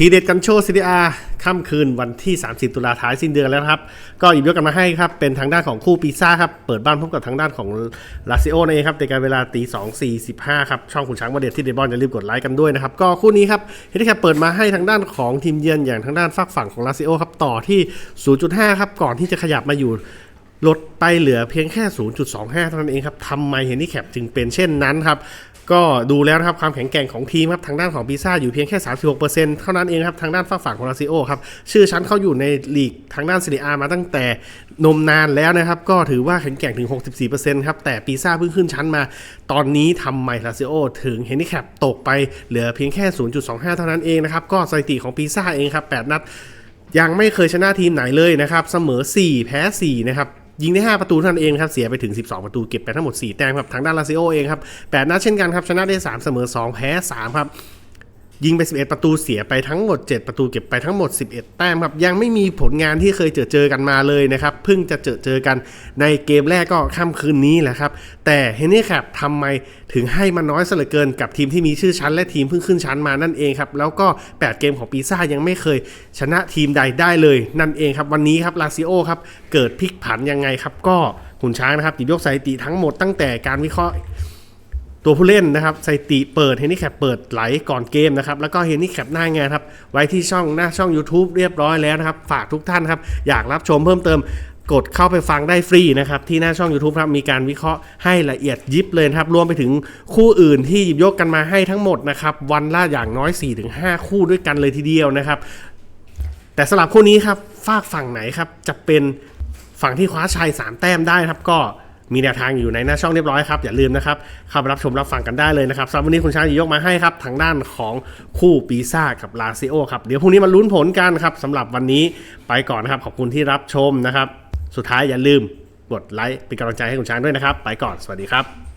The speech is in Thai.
ทีเด็ดกันโชว์ซีดีอาค่ำคืนวันที่ 30 ตุลาท้ายสิ้นเดือนแล้วครับ ก็หยิบยกกันมาให้ครับ เป็นทางด้านของคู่ปีซ่าครับ เปิดบ้านพบกับทางด้านของลาซิโอนั่นเองครับในการเวลาตี2 45ครับ ช่องขุนช้างมาเด็ดที่เดบอลอย่าลืมกดไลค์กันด้วยนะครับ ก็คู่นี้ครับเฮดแคปเปิดมาให้ทางด้านของทีมเยือนอย่างทางด้านฝากฝั่งของลาซิโอครับต่อที่ 0.5 ครับก่อนที่จะขยับมาอยู่ลดไปเหลือเพียงแค่ 0.25 เท่านั้นเองครับทำไมเฮนนี่แคปจึงเป็นเช่นนั้นครับ ก็ดูแล้วนะครับความแข็งแกร่งของทีมครับทางด้านของปีซ่าอยู่เพียงแค่ 36%เท่านั้นเองครับทางด้านฝั่งฝั่งของลาซิโอครับชื่อชั้นเขาอยู่ในลีกทางด้านซีเรียมาตั้งแต่นมนานแล้วนะครับก็ถือว่าแข็งแกร่งถึง 64%ครับแต่ปีซ่าเพิ่งขึ้นชั้นมา ตอนนี้ทำไมลาซิโอถึงเฮนนี่แคปตกไปเหลือเพียงแค่ 0.25 เท่านั้นเองนะครับก็สถิติของปีซ่าเองครับ8นัดยังไม่เคยชนะทีมไหนเลยนะครับ เสมอ 4 แพ้ 4 นะครับ ยิงได้ 5 ประตูเท่านั้นเองครับ เสียไปถึง 12 ประตูเก็บไปทั้งหมด 4 แต้มครับ ทางด้านลาซิโอเองครับ 8 นัดเช่นกันครับ ชนะได้ 3 เสมอ 2 แพ้ 3 ครับ ยิงไป 11 ประตูเสียไปทั้งหมด 7 ประตูเก็บไปทั้งหมด 11 แต้มครับ ยังไม่มีผลงานที่เคยเจอเจอกันมาเลยนะครับ เพิ่งจะเจอเจอกันในเกมแรกก็ค่ำคืนนี้แหละครับ แต่เฮนนี่ครับทำไมถึงให้มันน้อยเหลือเกินกับทีมที่มีชื่อชั้นและทีมเพิ่งขึ้นชั้นมานั่นเองครับ แล้วก็ 8 เกมของปีซ่ายังไม่เคยชนะทีมใดได้เลยนั่นเองครับ วันนี้ครับลาซิโอครับเกิดพลิกผันยังไงครับก็ขุนช้างนะครับหยิบยกสถิติทั้งหมดตั้งแต่การวิเคราะห์ ตัวผู้เล่นนะครับสถิติเปิดเฮนนี่แคปเปิดไหลก่อนเกมนะครับแล้วก็เฮนนี่แคปหน้างานครับไว้ที่ช่องหน้าช่อง YouTube เรียบร้อยแล้วนะครับฝากทุกท่านครับอยากรับชมเพิ่มเติมกดเข้าไปฟังได้ฟรีนะครับที่หน้าช่อง YouTube ครับมีการวิเคราะห์ให้ละเอียดยิบเลยครับรวมไปถึงคู่อื่นที่หยิบยกกันมาให้ทั้งหมดนะครับวันละอย่างน้อย 4-5 คู่ด้วยกันเลยทีเดียวนะครับ แต่สำหรับคู่นี้ครับฝากฝั่งไหนครับจะเป็นฝั่งที่คว้าชัย 3 แต้มได้ครับก็ มีแนวทางอยู่ในหน้าช่องเรียบร้อยครับ อย่าลืมนะครับเข้าไปรับชมรับฟังกันได้เลยนะครับสำหรับวันนี้คุณช้างยกมาให้ครับทางด้านของคู่ปีซ่ากับลาซิโอครับเดี๋ยวพรุ่งนี้มาลุ้นผลกันครับสำหรับวันนี้ไปก่อนนะครับขอบคุณที่รับชมนะครับ สุดท้ายอย่าลืมกดไลค์เป็นกำลังใจให้คุณช้างด้วยนะครับ ไปก่อนสวัสดีครับ